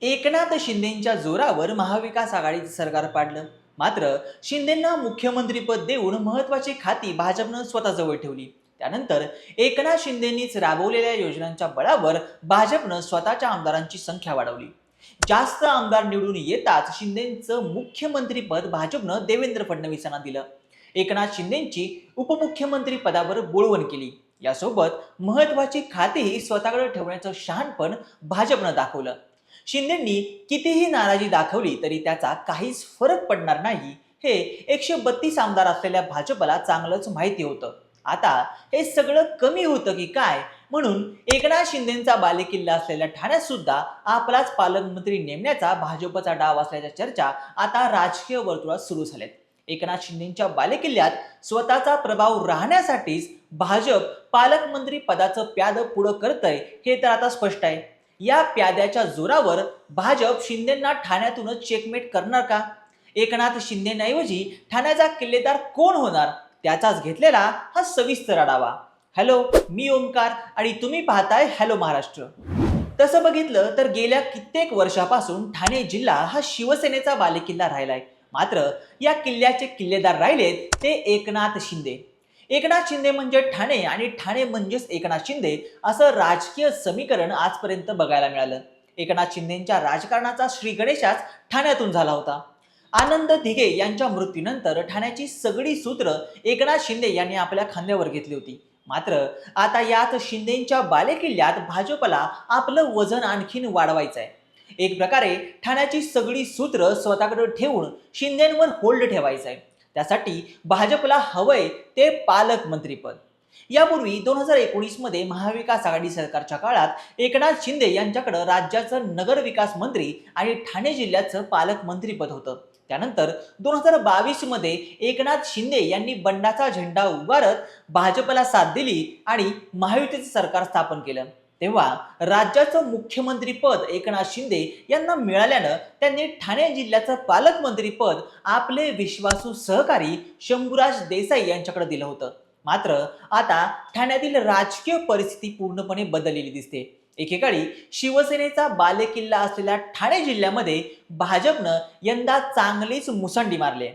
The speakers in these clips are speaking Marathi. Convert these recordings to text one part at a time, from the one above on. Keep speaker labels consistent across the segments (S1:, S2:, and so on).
S1: एकनाथ शिंदेंच्या जोरावर महाविकास आघाडीचं सरकार पाडलं. मात्र शिंदेंना मुख्यमंत्रीपद देऊन महत्वाची खाती भाजपनं स्वतःजवळ ठेवली. त्यानंतर एकनाथ शिंदेंनीच राबवलेल्या योजनांच्या बळावर भाजपनं स्वतःच्या आमदारांची संख्या वाढवली. जास्त आमदार निवडून येताच शिंदेंचं मुख्यमंत्रीपद भाजपनं देवेंद्र फडणवीसांना दिलं. एकनाथ शिंदेंची उपमुख्यमंत्री पदावर बोळवण केली. यासोबत महत्वाची खातीही स्वतःकडे ठेवण्याचं शहाणपण भाजपनं दाखवलं. शिंदेंनी कितीही नाराजी दाखवली तरी त्याचा काहीच फरक पडणार नाही. हे एकशे बत्तीस आमदार असलेल्या भाजपला चांगलंच माहिती होतं. आता हे सगळं कमी होतं की काय? म्हणून एकनाथ शिंदेचा बालेकिल्ला असलेल्या ठाण्यात सुद्धा आपलाच पालकमंत्री नेमण्याचा भाजपचा डाव असल्याच्या चर्चा आता राजकीय वर्तुळात सुरू झाल्यात. एकनाथ शिंदेच्या बालेकिल्ल्यात स्वतःचा प्रभाव राहण्यासाठीच भाजप पालकमंत्री पदाचं प्याद पुढं करतंय हे तर आता स्पष्ट आहे. या प्याद्याच्या जोरावर भाजप शिंदेंना ठाण्यातूनच चेकमेट करणार का? एकनाथ शिंदेऐवजी ठाण्याचा किल्लेदार कोण होणार? त्याचाच घेतलेला हा सविस्तर आढावा. हॅलो मी ओंकार आणि तुम्ही पाहताय हॅलो महाराष्ट्र. तसं बघितलं तर गेल्या कित्येक वर्षापासून ठाणे जिल्हा हा शिवसेनेचा बालेकिल्ला राहिलाय. मात्र या किल्ल्याचे किल्लेदार राहिलेत ते एकनाथ शिंदे. एकनाथ शिंदे म्हणजे ठाणे आणि ठाणे म्हणजेच एकनाथ शिंदे असं राजकीय समीकरण आजपर्यंत बघायला मिळालं. एकनाथ शिंदेच्या राजकारणाचा श्री गणेशाच ठाण्यातून झाला होता. आनंद दिघे यांच्या मृत्यूनंतर ठाण्याची सगळी सूत्र एकनाथ शिंदे यांनी आपल्या खांद्यावर घेतली होती. मात्र आता यात शिंदेच्या बालेकिल्ल्यात भाजपला आपलं वजन आणखीन वाढवायचं आहे एक प्रकारे ठाण्याची सगळी सूत्र स्वतःकडे ठेवून शिंदेंवर होल्ड ठेवायचं आहे त्यासाठी भाजपला हवंय ते पालकमंत्रीपद यापूर्वी दोन हजार एकोणीसमध्ये महाविकास आघाडी सरकारच्या काळात एकनाथ शिंदे यांच्याकडं राज्याचं नगर विकास मंत्री आणि ठाणे जिल्ह्याचं पालकमंत्रीपद होतं. त्यानंतर दोन हजार बावीसमध्ये एकनाथ शिंदे यांनी बंडाचा झेंडा उभारत भाजपला साथ दिली आणि महायुतीचं सरकार स्थापन केलं. तेव्हा राज्याचं मुख्यमंत्रीपद एकनाथ शिंदे यांना मिळाल्यानं त्यांनी ठाणे जिल्ह्याचं पालकमंत्रीपद आपले विश्वासू सहकारी शंभूराज देसाई यांच्याकडे दिलं होतं. मात्र आता ठाण्यातील राजकीय परिस्थिती पूर्णपणे बदललेली दिसते. एकेकाळी शिवसेनेचा बालेकिल्ला असलेल्या ठाणे जिल्ह्यामध्ये भाजपनं यंदा चांगलीच मुसंडी मारली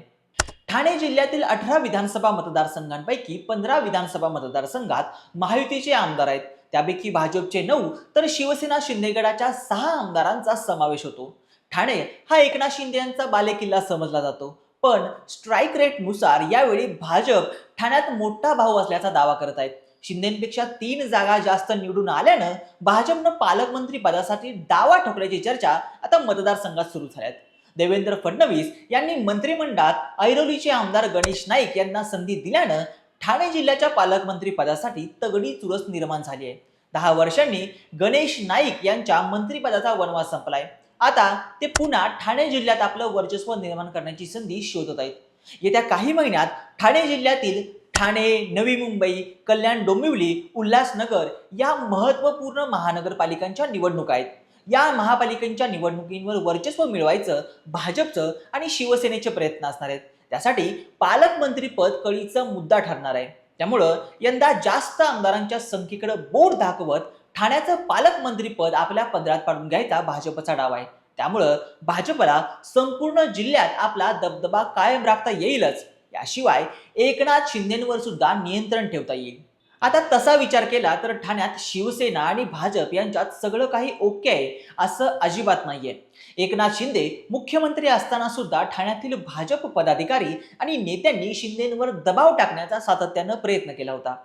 S1: ठाणे जिल्ह्यातील अठरा विधानसभा मतदारसंघांपैकी पंधरा विधानसभा मतदारसंघात महायुतीचे आमदार आहेत. त्यापैकी भाजपचे नऊ तर शिवसेना शिंदेगडाच्या सहा आमदारांचा समावेश होतो. ठाणे हा एकनाथ शिंदे यांचा बालेकिल्ला समजला जातो. पण स्ट्राईक रेटनुसार यावेळी भाजप ठाण्यात मोठा भाऊ असल्याचा दावा करत आहेत. शिंदेपेक्षा तीन जागा जास्त निवडून आल्यानं भाजपनं पालकमंत्री पदासाठी दावा ठोकल्याची चर्चा आता मतदारसंघात सुरू झाल्यात. देवेंद्र फडणवीस यांनी मंत्रिमंडळात ऐरोलीचे आमदार गणेश नाईक यांना संधी दिल्यानं ठाणे जिल्ह्याच्या पालकमंत्री पदासाठी तगडी चुरस निर्माण झाली आहे. दहा वर्षांनी गणेश नाईक यांच्या मंत्रिपदाचा वनवास संपलाय. आता ते पुन्हा ठाणे जिल्ह्यात आपलं वर्चस्व निर्माण करण्याची संधी शोधत आहेत. येत्या काही महिन्यात ठाणे जिल्ह्यातील ठाणे नवी मुंबई कल्याण डोंबिवली उल्हासनगर या महत्त्वपूर्ण महानगरपालिकांच्या निवडणुका आहेत. या महापालिकांच्या निवडणुकींवर वर्चस्व मिळवायचं भाजपचं आणि शिवसेनेचे प्रयत्न असणार आहेत. त्यासाठी पालकमंत्रीपद कळीचा मुद्दा ठरणार आहे. त्यामुळं यंदा जास्त आमदारांच्या संख्येकडे बोट दाखवत ठाण्याचं पालकमंत्रीपद आपल्या पदरात पाडून घ्यायचा भाजपचा डाव आहे. त्यामुळं भाजपला संपूर्ण जिल्ह्यात आपला दबदबा कायम राखता येईलच. याशिवाय एकनाथ शिंदेंवर सुद्धा नियंत्रण ठेवता येईल. आता तसा विचार केला तर ठाण्यात शिवसेना आणि भाजप यांच्यात सगळं काही ओके आहे असं अजिबात नाहीये. एकनाथ शिंदे मुख्यमंत्री असताना सुद्धा ठाण्यातील भाजप पदाधिकारी आणि नेत्यांनी शिंदेवर दबाव टाकण्याचा सातत्यानं प्रयत्न केला होता.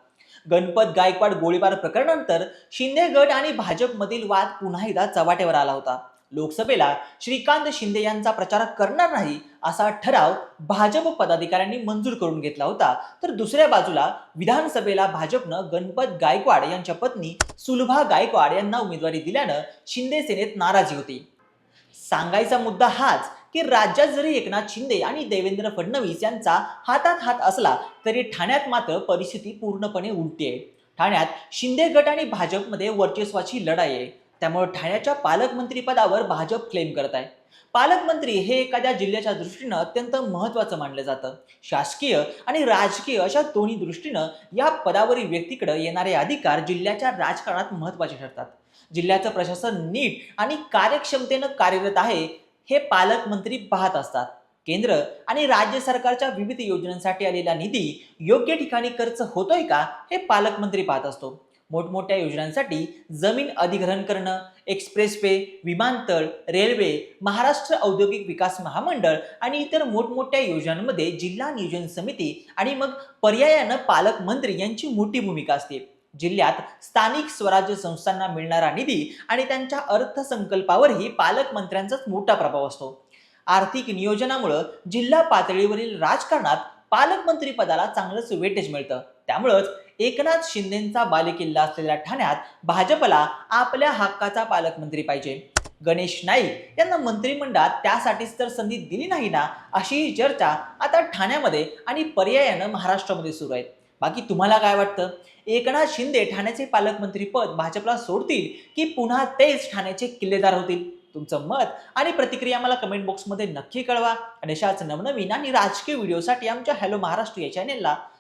S1: गणपत गायकवाड गोळीबार प्रकरणानंतर शिंदे गट आणि भाजपमधील वाद पुन्हा एकदा चव्हाट्यावर आला होता. लोकसभेला श्रीकांत शिंदे यांचा प्रचार करणार नाही असा ठराव भाजप पदाधिकाऱ्यांनी मंजूर करून घेतला होता. तर दुसऱ्या बाजूला विधानसभेला भाजपनं गणपत गायकवाड यांच्या पत्नी सुलभा गायकवाड यांना उमेदवारी दिल्यानं शिंदे सेनेत नाराजी होती. सांगायचा मुद्दा हाच की राज्यात जरी एकनाथ शिंदे आणि देवेंद्र फडणवीस यांचा हातात हात असला तरी ठाण्यात मात्र परिस्थिती पूर्णपणे उलटी आहे. ठाण्यात शिंदे गट आणि भाजपमध्ये वर्चस्वाची लढाई आहे. त्यामुळे ठाण्याच्या पालकमंत्रीपदावर भाजप क्लेम करत आहे. पालकमंत्री हे एखाद्या जिल्ह्याच्या दृष्टीनं अत्यंत महत्त्वाचं मानलं जातं. शासकीय आणि राजकीय अशा दोन्ही दृष्टीनं या पदावरील व्यक्तीकडे येणारे अधिकार जिल्ह्याच्या राजकारणात महत्त्वाचे ठरतात. जिल्ह्याचं प्रशासन नीट आणि कार्यक्षमतेनं कार्यरत आहे हे पालकमंत्री पाहत असतात. केंद्र आणि राज्य सरकारच्या विविध योजनांसाठी आलेला निधी योग्य ठिकाणी खर्च होतोय का हे पालकमंत्री पाहत असतो. मोठमोठ्या योजनांसाठी जमीन अधिग्रहण करणं एक्सप्रेसवे विमानतळ रेल्वे महाराष्ट्र औद्योगिक विकास महामंडळ आणि इतर मोठमोठ्या योजनांमध्ये जिल्हा नियोजन समिती आणि मग पर्यायानं पालकमंत्री यांची मोठी भूमिका असते. जिल्ह्यात स्थानिक स्वराज्य संस्थांना मिळणारा निधी आणि त्यांच्या अर्थसंकल्पावरही पालकमंत्र्यांचाच मोठा प्रभाव असतो. आर्थिक नियोजनामुळं जिल्हा पातळीवरील राजकारणात पालकमंत्री पदाला चांगलंच वेटेज मिळतं. त्यामुळंच एकनाथ शिंदेचा बालेकिल्ला असलेल्या ठाण्यात भाजपला आपल्या हक्काचा पालकमंत्री पाहिजे. गणेश नाईक यांना मंत्रिमंडळात त्यासाठीच तर संधी दिली नाही ना अशी ही चर्चा आता ठाण्यामध्ये आणि पर्यायानं महाराष्ट्रामध्ये सुरू आहे. बाकी तुम्हाला काय वाटतं? एकनाथ शिंदे ठाण्याचे पालकमंत्री पद भाजपला सोडतील की पुन्हा तेच ठाण्याचे किल्लेदार होतील? तुमचं मत आणि प्रतिक्रिया मला कमेंट बॉक्समध्ये नक्की कळवा. आणि अशाच नवनवीन आणि राजकीय व्हिडिओसाठी आमच्या हॅलो महाराष्ट्र या चॅनेलला